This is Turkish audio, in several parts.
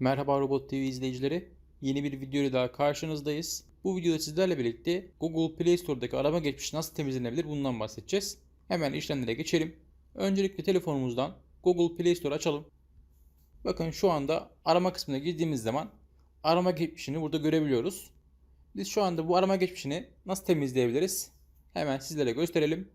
Merhaba Robot TV izleyicileri. Yeni bir video ile daha karşınızdayız. Bu videoda sizlerle birlikte Google Play Store'daki arama geçmişi nasıl temizlenebilir bundan bahsedeceğiz. Hemen işlemlere geçelim. Öncelikle telefonumuzdan Google Play Store açalım. Bakın şu anda arama kısmına girdiğimiz zaman arama geçmişini burada görebiliyoruz. Biz şu anda bu arama geçmişini nasıl temizleyebiliriz? Hemen sizlere gösterelim.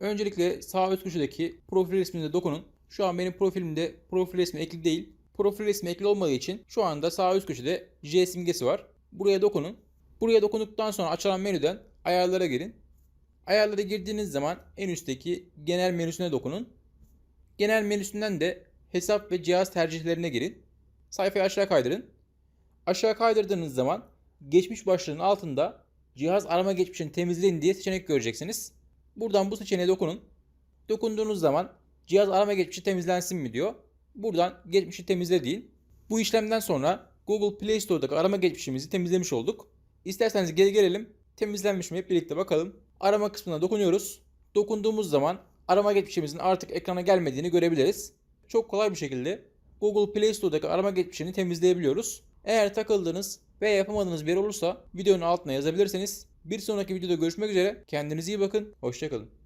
Öncelikle sağ üst köşedeki profil resmine dokunun. Şu an benim profilimde profil resmi ekli değil. Profil resmi ekli olmadığı için şu anda sağ üst köşede J simgesi var. Buraya dokunun. Buraya dokunduktan sonra açılan menüden ayarlara girin. Ayarlara girdiğiniz zaman en üstteki genel menüsüne dokunun. Genel menüsünden de hesap ve cihaz tercihlerine girin. Sayfayı aşağı kaydırın. Aşağı kaydırdığınız zaman geçmiş başlığının altında cihaz arama geçmişini temizleyin diye seçenek göreceksiniz. Buradan bu seçeneğe dokunun. Dokunduğunuz zaman cihaz arama geçmişi temizlensin mi diyor. Buradan geçmişi temizle deyin. Bu işlemden sonra Google Play Store'daki arama geçmişimizi temizlemiş olduk. İsterseniz geri gelelim. Temizlenmiş mi hep birlikte bakalım. Arama kısmına dokunuyoruz. Dokunduğumuz zaman arama geçmişimizin artık ekrana gelmediğini görebiliriz. Çok kolay bir şekilde Google Play Store'daki arama geçmişini temizleyebiliyoruz. Eğer takıldığınız veya yapamadığınız bir yer olursa videonun altına yazabilirsiniz. Bir sonraki videoda görüşmek üzere. Kendinize iyi bakın. Hoşçakalın.